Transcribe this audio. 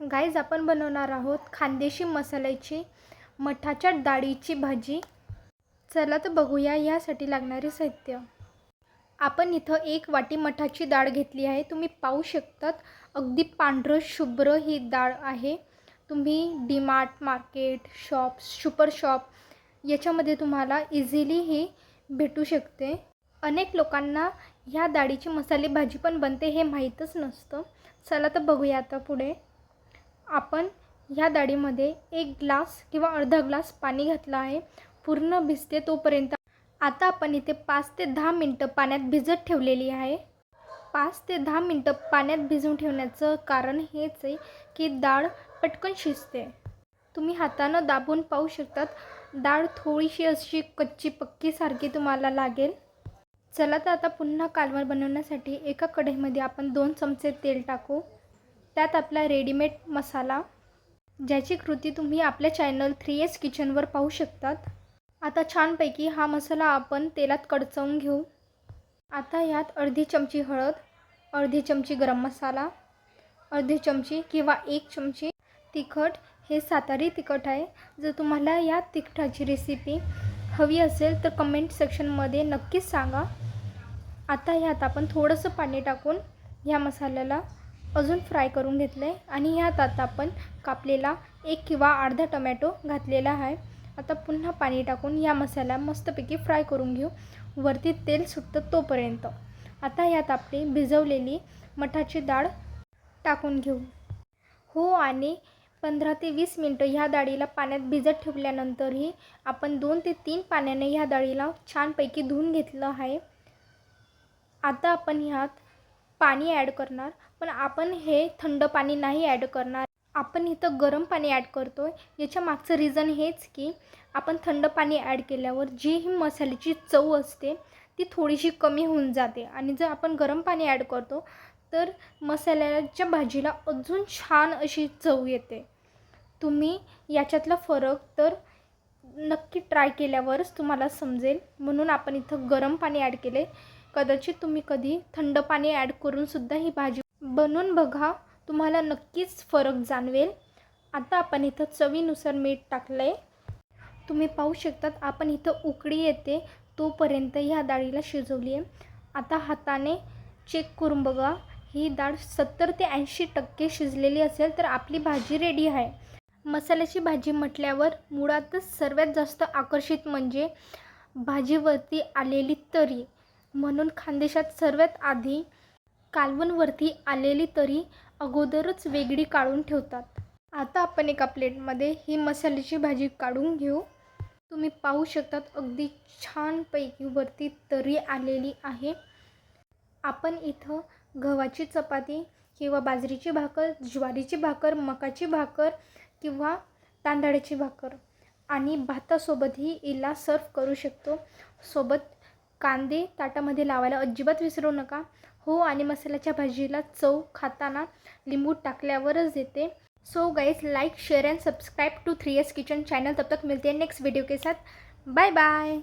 Guys आपण बनवणार आहोत खानदेशी मसाल्याची मठाच्या डाळीची भाजी. चला तर बघूया यासाठी लागणारे साहित्य. आपण इथं एक वाटी मठाची डाळ घेतली आहे. तुम्ही पाहू शकतात अगदी पांढरं शुभ्र ही डाळ आहे. तुम्ही DMart market shop super shop याच्यामध्ये तुम्हाला इझिली ही भेटू शकते. अनेक लोकांना ह्या डाळीची मसाले भाजी पण बनते हे माहीतच नसतं. चला तर बघूया आता पुढे. आपण ह्या डाळीमध्ये एक ग्लास किंवा अर्धा ग्लास पाणी घातलं आहे. पूर्ण भिजते तोपर्यंत आता आपण इथे पाच ते दहा मिनटं पाण्यात भिजत ठेवलेली आहे. पाच ते दहा मिनटं पाण्यात भिजवून ठेवण्याचं कारण हेच आहे की डाळ पटकन शिजते. तुम्ही हातानं दाबून पाहू शकतात डाळ थोडीशी अशी कच्ची पक्कीसारखी तुम्हाला लागेल. चला तर आता पुन्हा कालवण बनवण्यासाठी एका कढईमध्ये आपण दोन चमचे तेल टाकू. त्यात आपला रेडीमेड मसाला ज्याची कृती तुम्ही आपल्या चॅनल थ्री एस किचनवर पाहू शकतात. आता छानपैकी हा मसाला आपण तेलात कडचवून घेऊ. आता यात अर्धी चमची हळद अर्धी चमची गरम मसाला अर्धी चमची किंवा एक चमची तिखट. हे सातारी तिखट आहे. जर तुम्हाला या तिखटाची रेसिपी हवी असेल तर कमेंट सेक्शनमध्ये नक्कीच सांगा. आता ह्यात आपण थोडंसं पाणी टाकून ह्या मसाल्याला अजून फ्राय करून घेतलं आहे आणि ह्यात आता आपण कापलेला एक किंवा अर्धा टमॅटो घातलेला आहे. आता पुन्हा पाणी टाकून या मसाला मस्तपैकी फ्राय करून घेऊ. वरती तेल सुटतं तोपर्यंत. आता ह्यात आपली भिजवलेली मठाची डाळ टाकून घेऊ. हो आणि पंधरा ते वीस मिनटं ह्या डाळीला पाण्यात भिजत ठेवल्यानंतरही आपण दोन ते तीन पाण्याने ह्या डाळीला छानपैकी धुवून घेतलं आहे. आता आपण ह्यात पाणी ॲड करणार. पण आपण हे थंड पाणी नाही ॲड करणार. आपण इथं गरम पाणी ॲड करतो आहे याच्या मागचं रिझन हेच की आपण थंड पाणी ॲड केल्यावर जी ही मसाल्याची चव असते ती थोडीशी कमी होऊन जाते. आणि जर आपण गरम पाणी ॲड करतो तर मसाल्याच्या भाजीला अजून छान अशी चव येते. तुम्ही याच्यातला फरक तर नक्की ट्राय केल्यावरच तुम्हाला समजेल. म्हणून आपण इथं गरम पाणी ॲड केले कदाचित तुम्ही कधी थंड पाणी ॲड करूनसुद्धा ही भाजी बनवून बघा. तुम्हाला नक्कीच फरक जाणवेल. आता आपण इथं चवीनुसार मीठ टाकलं आहे तुम्ही पाहू शकतात आपण इथं उकळी येते तोपर्यंत ह्या डाळीला शिजवली आहे आता हाताने चेक करून बघा. ही डाळ सत्तर ते ऐंशी टक्के शिजलेली असेल तर आपली भाजी रेडी आहे. मसाल्याची भाजी म्हटल्यावर मुळातच सर्वात जास्त आकर्षित म्हणजे भाजीवरती आलेली तरी. म्हणून खानदेशात सर्वात आधी कालवणवरती आलेली तरी अगोदरच वेगळी काढून ठेवतात. आता आपण एका प्लेटमध्ये ही मसाल्याची भाजी काढून घेऊ. तुम्ही पाहू शकतात अगदी छानपैकी वरती तरी आलेली आहे. आपण इथं गव्हाची चपाती किंवा बाजरीची भाकर ज्वारीची भाकर मकाची भाकर किंवा तांदळाची भाकर आणि भातासोबतही इला सर्व करू शकतो. सोबत कांदे ताटामध्ये लावायला अजिबात विसरू नका. हो आणि मसाल्याच्या भाजीला चव खाताना लिंबू टाकल्यावरच येते. So guys like share and subscribe to three S kitchen channel तब तक मिलते हैं नेक्स्ट वीडियो के साथ. Bye bye